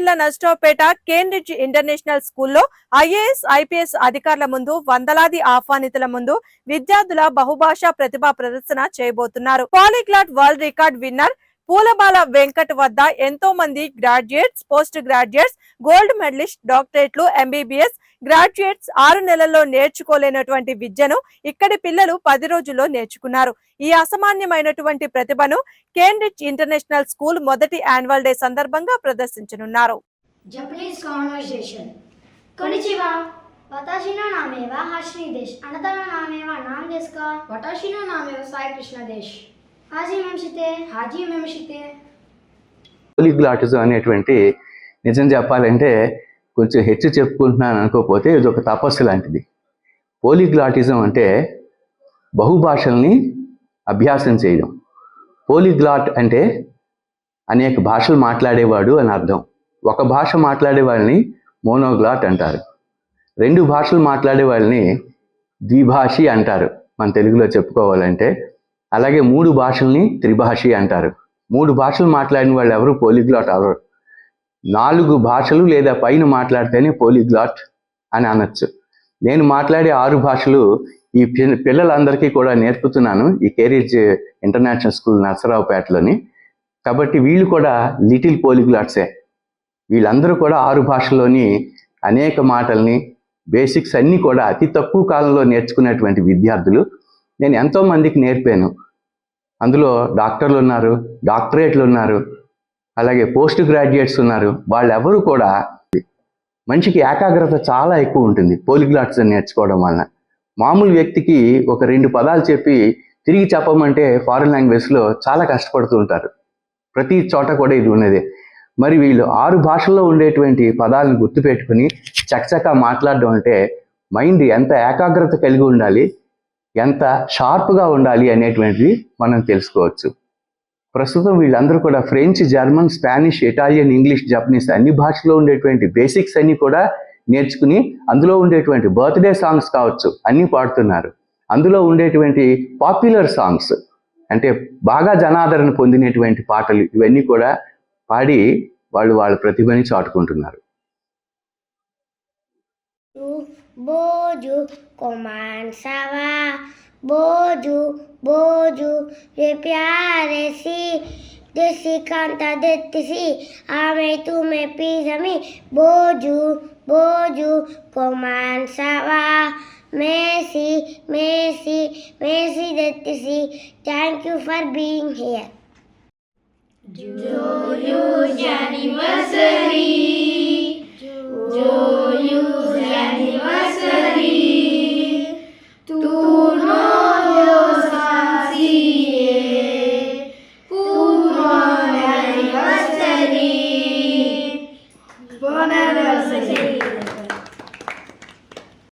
జిల్లా నష్టపేట Cambridge international స్కూల్లో ఐఏఎస్ ఐపీఎస్ అధికారుల ముందు వందలాది ఆహ్వానితుల ముందు విద్యార్థుల బహుభాషా ప్రతిభా ప్రదర్శన చేయబోతున్నారు. Polyglot world record winner Poolabala Venkat వద్ద ఎంతో మంది graduates post graduates gold medallist డాక్టరేట్లు MBBS graduates ఆరు నెలల్లో నేర్చుకోలేనటువంటి విద్యను ఇక్కడి పిల్లలు పది రోజుల్లో నేర్చుకున్నారు. ఈ అసామాన్యమైనటువంటి ప్రతిభను కేంబ్రిడ్జ్ ఇంటర్నేషనల్ స్కూల్ మొదటి యాన్యువల్ డే సందర్భంగా ప్రదర్శించనున్నారు. అనేటువంటి నిజం చెప్పాలంటే కొంచెం హెచ్చు చెప్పుకుంటున్నాను అనుకోకపోతే ఇది ఒక తపస్సు లాంటిది. పోలిగ్లాటిజం అంటే బహుభాషల్ని అభ్యాసం చేయడం. పోలిగ్లాట్ అంటే అనేక భాషలు మాట్లాడేవాడు అని అర్థం. ఒక భాష మాట్లాడే వాళ్ళని మోనోగ్లాట్ అంటారు. రెండు భాషలు మాట్లాడే వాళ్ళని ద్విభాషి అంటారు. మన తెలుగులో చెప్పుకోవాలంటే అలాగే మూడు భాషల్ని త్రిభాషి అంటారు. మూడు భాషలు మాట్లాడిన వాళ్ళు ఎవరు పోలిగ్లాట్ అవరు. నాలుగు భాషలు లేదా పైన మాట్లాడితేనే పోలిగ్లాట్ అని అనొచ్చు. నేను మాట్లాడే ఆరు భాషలు ఈ పిల్లలందరికీ కూడా నేర్పుతున్నాను ఈ కేరియజ్ ఇంటర్నేషనల్ స్కూల్ నర్సరావుపేటలోని. కాబట్టి వీళ్ళు కూడా లిటిల్ పోలిగ్లాట్సే. వీళ్ళందరూ కూడా ఆరు భాషల్లోని అనేక మాటల్ని బేసిక్స్ అన్నీ కూడా అతి తక్కువ కాలంలో నేర్చుకునేటువంటి విద్యార్థులు. నేను ఎంతో మందికి నేర్పాను. అందులో డాక్టర్లు ఉన్నారు డాక్టరేట్లు ఉన్నారు అలాగే పోస్ట్ గ్రాడ్యుయేట్స్ ఉన్నారు. వాళ్ళెవరు కూడా మనిషికి ఏకాగ్రత చాలా ఎక్కువ ఉంటుంది. పోలిగ్లాట్స్ నేర్చుకోవడం వలన. మామూలు వ్యక్తికి ఒక రెండు పదాలు చెప్పి తిరిగి చెప్పమంటే ఫారిన్ లాంగ్వేజ్లో చాలా కష్టపడుతూ ఉంటారు. ప్రతి చోట కూడా ఇది ఉన్నదే మరి వీళ్ళు ఆరు భాషల్లో ఉండేటువంటి పదాలను గుర్తుపెట్టుకుని చకచకా మాట్లాడడం అంటే మైండ్ ఎంత ఏకాగ్రత కలిగి ఉండాలి ఎంత షార్ప్గా ఉండాలి అనేటువంటిది మనం తెలుసుకోవచ్చు. ప్రస్తుతం వీళ్ళందరూ కూడా French German Spanish Italian English Japanese అన్ని భాషల్లో ఉండేటువంటి బేసిక్స్ అన్ని కూడా నేర్చుకుని అందులో ఉండేటువంటి బర్త్డే సాంగ్స్ కావచ్చు అన్నీ పాడుతున్నారు. అందులో ఉండేటువంటి పాపులర్ సాంగ్స్ అంటే బాగా జనాదరణ పొందినటువంటి పాటలు ఇవన్నీ కూడా పాడి వాళ్ళు వాళ్ళ ప్రతిభని చాటుకుంటున్నారు. Boju, coman sava. Boju, boju, ye प्यारे सी देसी कांता देती सी आमे तुम्हें पीसमी बोजू बोजू coman sava. Messi, Messi, Messi देती सी Thank you for being here. Joyous anniversary. Joyous